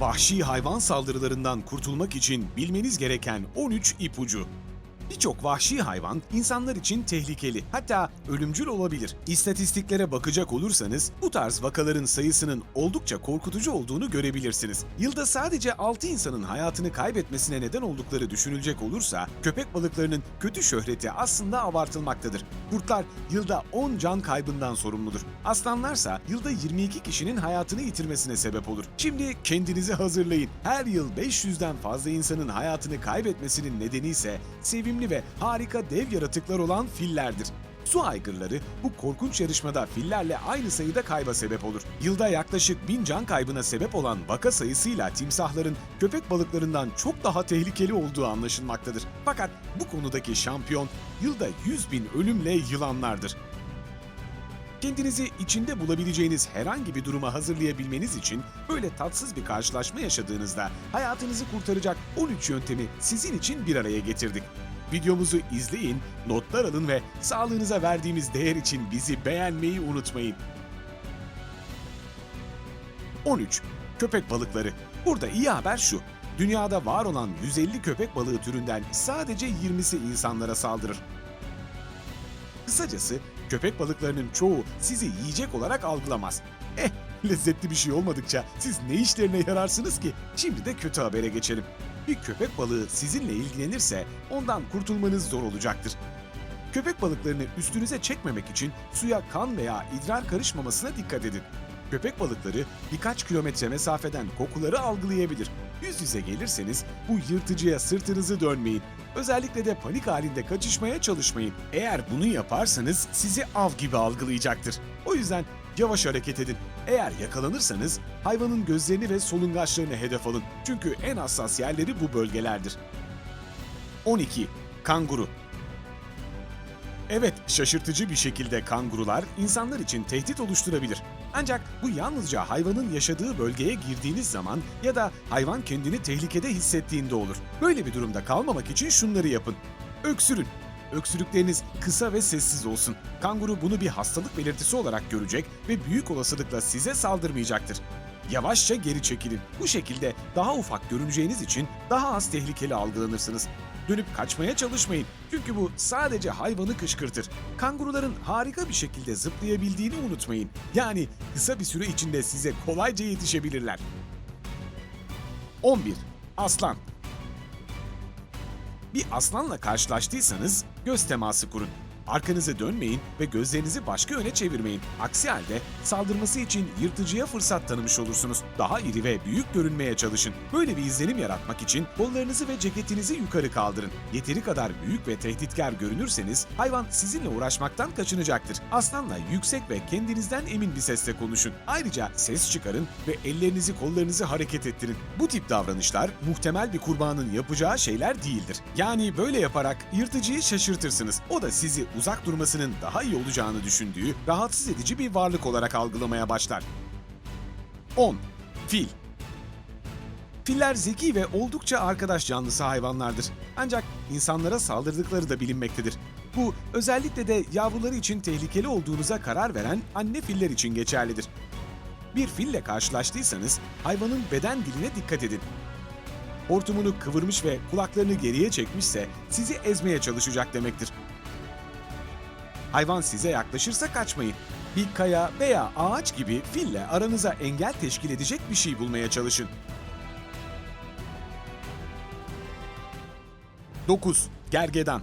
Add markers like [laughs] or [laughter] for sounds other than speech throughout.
Vahşi hayvan saldırılarından kurtulmak için bilmeniz gereken 13 ipucu. Birçok vahşi hayvan insanlar için tehlikeli, hatta ölümcül olabilir. İstatistiklere bakacak olursanız bu tarz vakaların sayısının oldukça korkutucu olduğunu görebilirsiniz. Yılda sadece 6 insanın hayatını kaybetmesine neden oldukları düşünülecek olursa köpek balıklarının kötü şöhreti aslında abartılmaktadır. Kurtlar yılda 10 can kaybından sorumludur. Aslanlarsa yılda 22 kişinin hayatını yitirmesine sebep olur. Şimdi kendinizi hazırlayın. Her yıl 500'den fazla insanın hayatını kaybetmesinin nedeni ise sevimli ve harika dev yaratıklar olan fillerdir. Su aygırları bu korkunç yarışmada fillerle aynı sayıda kayba sebep olur. Yılda yaklaşık 1000 can kaybına sebep olan vaka sayısıyla timsahların köpek balıklarından çok daha tehlikeli olduğu anlaşılmaktadır. Fakat bu konudaki şampiyon yılda 100 bin ölümle yılanlardır. Kendinizi içinde bulabileceğiniz herhangi bir duruma hazırlayabilmeniz için böyle tatsız bir karşılaşma yaşadığınızda hayatınızı kurtaracak 13 yöntemi sizin için bir araya getirdik. Videomuzu izleyin, notlar alın ve sağlığınıza verdiğimiz değer için bizi beğenmeyi unutmayın. 13. Köpek balıkları. Burada iyi haber şu. Dünyada var olan 150 köpek balığı türünden sadece 20'si insanlara saldırır. Kısacası köpek balıklarının çoğu sizi yiyecek olarak algılamaz. [laughs] Lezzetli bir şey olmadıkça siz ne işlerine yararsınız ki? Şimdi de kötü habere geçelim. Bir köpek balığı sizinle ilgilenirse ondan kurtulmanız zor olacaktır. Köpek balıklarını üstünüze çekmemek için suya kan veya idrar karışmamasına dikkat edin. Köpek balıkları birkaç kilometre mesafeden kokuları algılayabilir. Yüz yüze gelirseniz bu yırtıcıya sırtınızı dönmeyin. Özellikle de panik halinde kaçışmaya çalışmayın. Eğer bunu yaparsanız sizi av gibi algılayacaktır. O yüzden yavaş hareket edin. Eğer yakalanırsanız hayvanın gözlerini ve solungaçlarını hedef alın. Çünkü en hassas yerleri bu bölgelerdir. 12. Kanguru Evet, şaşırtıcı bir şekilde kangurular insanlar için tehdit oluşturabilir. Ancak bu yalnızca hayvanın yaşadığı bölgeye girdiğiniz zaman ya da hayvan kendini tehlikede hissettiğinde olur. Böyle bir durumda kalmamak için şunları yapın. Öksürün. Öksürükleriniz kısa ve sessiz olsun. Kanguru bunu bir hastalık belirtisi olarak görecek ve büyük olasılıkla size saldırmayacaktır. Yavaşça geri çekilin. Bu şekilde daha ufak görüneceğiniz için daha az tehlikeli algılanırsınız. Dönüp kaçmaya çalışmayın. Çünkü bu sadece hayvanı kışkırtır. Kanguruların harika bir şekilde zıplayabildiğini unutmayın. Yani kısa bir süre içinde size kolayca yetişebilirler. 11. Aslan bir aslanla karşılaştıysanız göz teması kurun. Arkanızı dönmeyin ve gözlerinizi başka yöne çevirmeyin. Aksi halde saldırması için yırtıcıya fırsat tanımış olursunuz. Daha iri ve büyük görünmeye çalışın. Böyle bir izlenim yaratmak için kollarınızı ve ceketinizi yukarı kaldırın. Yeteri kadar büyük ve tehditkar görünürseniz hayvan sizinle uğraşmaktan kaçınacaktır. Aslanla yüksek ve kendinizden emin bir sesle konuşun. Ayrıca ses çıkarın ve ellerinizi kollarınızı hareket ettirin. Bu tip davranışlar muhtemel bir kurbanın yapacağı şeyler değildir. Yani böyle yaparak yırtıcıyı şaşırtırsınız. O da sizi uzak durmasının daha iyi olacağını düşündüğü rahatsız edici bir varlık olarak algılamaya başlar. 10. Fil Filler zeki ve oldukça arkadaş canlısı hayvanlardır. Ancak insanlara saldırdıkları da bilinmektedir. Bu özellikle de yavruları için tehlikeli olduğunuza karar veren anne filler için geçerlidir. Bir fille karşılaştıysanız hayvanın beden diline dikkat edin. Hortumunu kıvırmış ve kulaklarını geriye çekmişse sizi ezmeye çalışacak demektir. Hayvan size yaklaşırsa kaçmayın. Bir kaya veya ağaç gibi fille aranıza engel teşkil edecek bir şey bulmaya çalışın. 9. Gergedan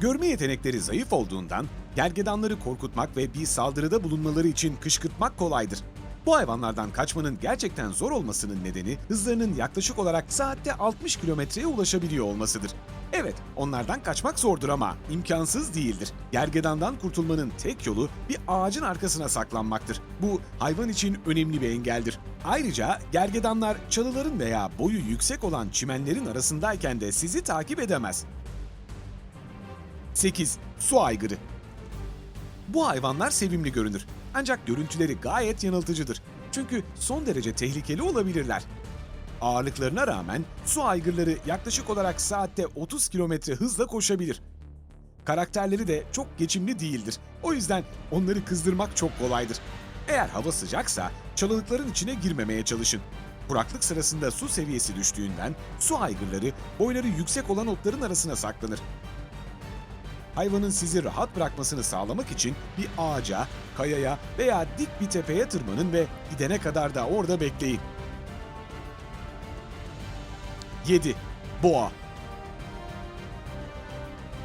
Görme yetenekleri zayıf olduğundan gergedanları korkutmak ve bir saldırıda bulunmaları için kışkırtmak kolaydır. Bu hayvanlardan kaçmanın gerçekten zor olmasının nedeni hızlarının yaklaşık olarak saatte 60 kilometreye ulaşabiliyor olmasıdır. Evet, onlardan kaçmak zordur ama imkansız değildir. Gergedandan kurtulmanın tek yolu bir ağacın arkasına saklanmaktır. Bu hayvan için önemli bir engeldir. Ayrıca gergedanlar çalıların veya boyu yüksek olan çimenlerin arasındayken de sizi takip edemez. 8. Su aygırı bu hayvanlar sevimli görünür. Ancak görüntüleri gayet yanıltıcıdır. Çünkü son derece tehlikeli olabilirler. Ağırlıklarına rağmen su aygırları yaklaşık olarak saatte 30 kilometre hızla koşabilir. Karakterleri de çok geçimli değildir. O yüzden onları kızdırmak çok kolaydır. Eğer hava sıcaksa çalılıkların içine girmemeye çalışın. Kuraklık sırasında su seviyesi düştüğünden su aygırları boyları yüksek olan otların arasına saklanır. Hayvanın sizi rahat bırakmasını sağlamak için bir ağaca, kayaya veya dik bir tepeye tırmanın ve gidene kadar da orada bekleyin. 7. Boğa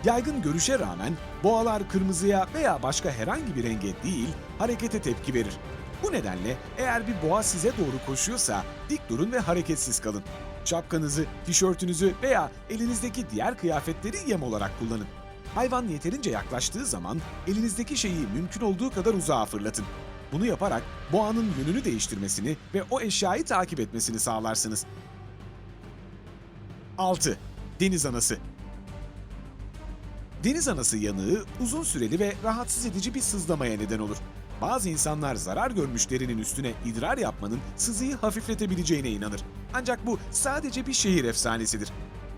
Yaygın görüşe rağmen boğalar kırmızıya veya başka herhangi bir renge değil, harekete tepki verir. Bu nedenle eğer bir boğa size doğru koşuyorsa dik durun ve hareketsiz kalın. Şapkanızı, tişörtünüzü veya elinizdeki diğer kıyafetleri yem olarak kullanın. Hayvan yeterince yaklaştığı zaman elinizdeki şeyi mümkün olduğu kadar uzağa fırlatın. Bunu yaparak boğanın yönünü değiştirmesini ve o eşyayı takip etmesini sağlarsınız. 6. Deniz anası Deniz anası yanığı uzun süreli ve rahatsız edici bir sızlamaya neden olur. Bazı insanlar zarar görmüş derinin üstüne idrar yapmanın sızıyı hafifletebileceğine inanır. Ancak bu sadece bir şehir efsanesidir.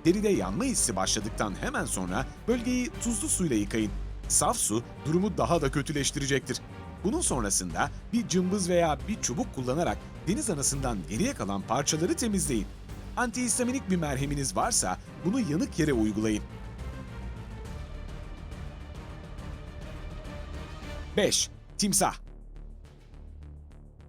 Deride yanma hissi başladıktan hemen sonra bölgeyi tuzlu suyla yıkayın. Saf su durumu daha da kötüleştirecektir. Bunun sonrasında bir cımbız veya bir çubuk kullanarak deniz anasından geriye kalan parçaları temizleyin. Antihistaminik bir merheminiz varsa bunu yanık yere uygulayın. 5. Timsah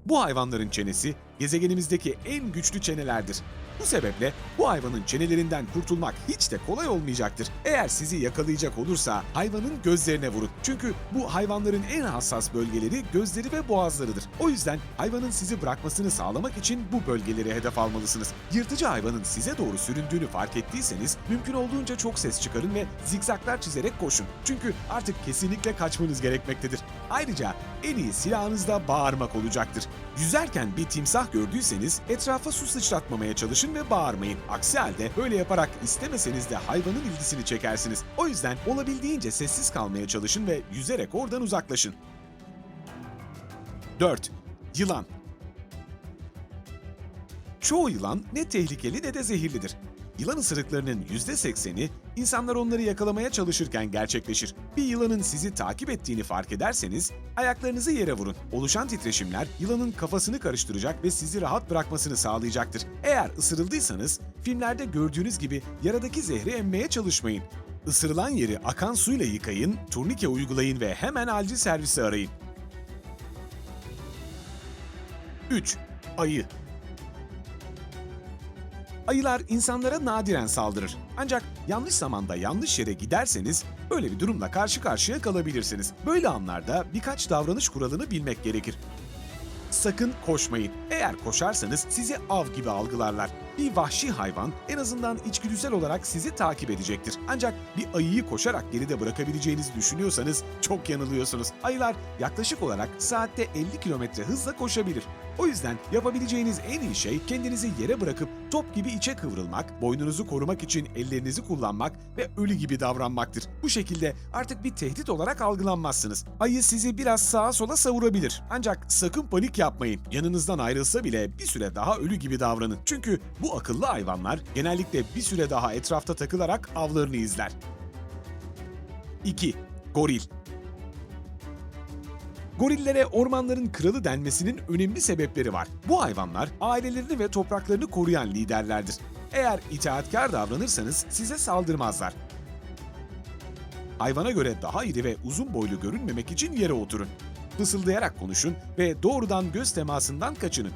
Bu hayvanların çenesi gezegenimizdeki en güçlü çenelerdir. Bu sebeple bu hayvanın çenelerinden kurtulmak hiç de kolay olmayacaktır. Eğer sizi yakalayacak olursa hayvanın gözlerine vurun. Çünkü bu hayvanların en hassas bölgeleri gözleri ve boğazlarıdır. O yüzden hayvanın sizi bırakmasını sağlamak için bu bölgeleri hedef almalısınız. Yırtıcı hayvanın size doğru süründüğünü fark ettiyseniz mümkün olduğunca çok ses çıkarın ve zikzaklar çizerek koşun. Çünkü artık kesinlikle kaçmanız gerekmektedir. Ayrıca en iyi silahınız da bağırmak olacaktır. Yüzerken bir timsah gördüyseniz etrafa su sıçratmamaya çalışın ve bağırmayın. Aksi halde böyle yaparak istemeseniz de hayvanın ilgisini çekersiniz. O yüzden olabildiğince sessiz kalmaya çalışın ve yüzerek oradan uzaklaşın. 4. Yılan Çoğu yılan ne tehlikeli ne de zehirlidir. Yılan ısırıklarının %80'i insanlar onları yakalamaya çalışırken gerçekleşir. Bir yılanın sizi takip ettiğini fark ederseniz ayaklarınızı yere vurun. Oluşan titreşimler yılanın kafasını karıştıracak ve sizi rahat bırakmasını sağlayacaktır. Eğer ısırıldıysanız filmlerde gördüğünüz gibi yaradaki zehri emmeye çalışmayın. Isırılan yeri akan suyla yıkayın, turnike uygulayın ve hemen acil servisi arayın. 3. Ayı Ayılar insanlara nadiren saldırır. Ancak yanlış zamanda yanlış yere giderseniz böyle bir durumla karşı karşıya kalabilirsiniz. Böyle anlarda birkaç davranış kuralını bilmek gerekir. Sakın koşmayın. Eğer koşarsanız sizi av gibi algılarlar. Bir vahşi hayvan en azından içgüdüsel olarak sizi takip edecektir. Ancak bir ayıyı koşarak geride bırakabileceğinizi düşünüyorsanız çok yanılıyorsunuz. Ayılar yaklaşık olarak saatte 50 kilometre hızla koşabilir. O yüzden yapabileceğiniz en iyi şey kendinizi yere bırakıp top gibi içe kıvrılmak, boynunuzu korumak için ellerinizi kullanmak ve ölü gibi davranmaktır. Bu şekilde artık bir tehdit olarak algılanmazsınız. Ayı sizi biraz sağa sola savurabilir. Ancak sakın panik yapmayın. Yanınızdan ayrılsa bile bir süre daha ölü gibi davranın. Çünkü bu akıllı hayvanlar genellikle bir süre daha etrafta takılarak avlarını izler. 2. Goril Gorillere ormanların kralı denmesinin önemli sebepleri var. Bu hayvanlar ailelerini ve topraklarını koruyan liderlerdir. Eğer itaatkar davranırsanız size saldırmazlar. Hayvana göre daha iri ve uzun boylu görünmemek için yere oturun. Fısıldayarak konuşun ve doğrudan göz temasından kaçının.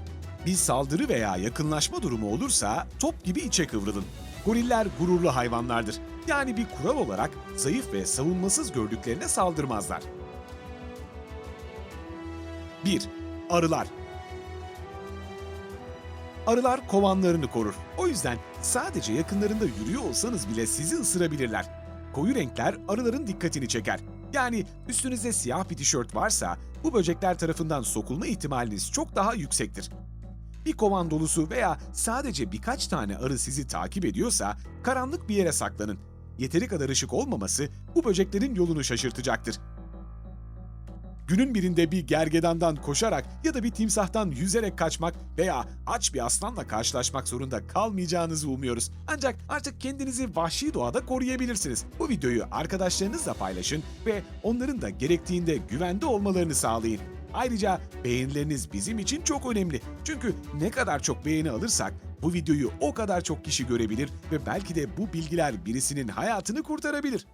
Bir saldırı veya yakınlaşma durumu olursa top gibi içe kıvrılın. Goriller gururlu hayvanlardır. Yani bir kural olarak zayıf ve savunmasız gördüklerine saldırmazlar. 1. Arılar Arılar kovanlarını korur. O yüzden sadece yakınlarında yürüyor olsanız bile sizi ısırabilirler. Koyu renkler arıların dikkatini çeker. Yani üstünüzde siyah bir tişört varsa bu böcekler tarafından sokulma ihtimaliniz çok daha yüksektir. Bir kovan dolusu veya sadece birkaç tane arı sizi takip ediyorsa karanlık bir yere saklanın. Yeteri kadar ışık olmaması bu böceklerin yolunu şaşırtacaktır. Günün birinde bir gergedandan koşarak ya da bir timsahtan yüzerek kaçmak veya aç bir aslanla karşılaşmak zorunda kalmayacağınızı umuyoruz. Ancak artık kendinizi vahşi doğada koruyabilirsiniz. Bu videoyu arkadaşlarınızla paylaşın ve onların da gerektiğinde güvende olmalarını sağlayın. Ayrıca beğenileriniz bizim için çok önemli. Çünkü ne kadar çok beğeni alırsak bu videoyu o kadar çok kişi görebilir ve belki de bu bilgiler birisinin hayatını kurtarabilir.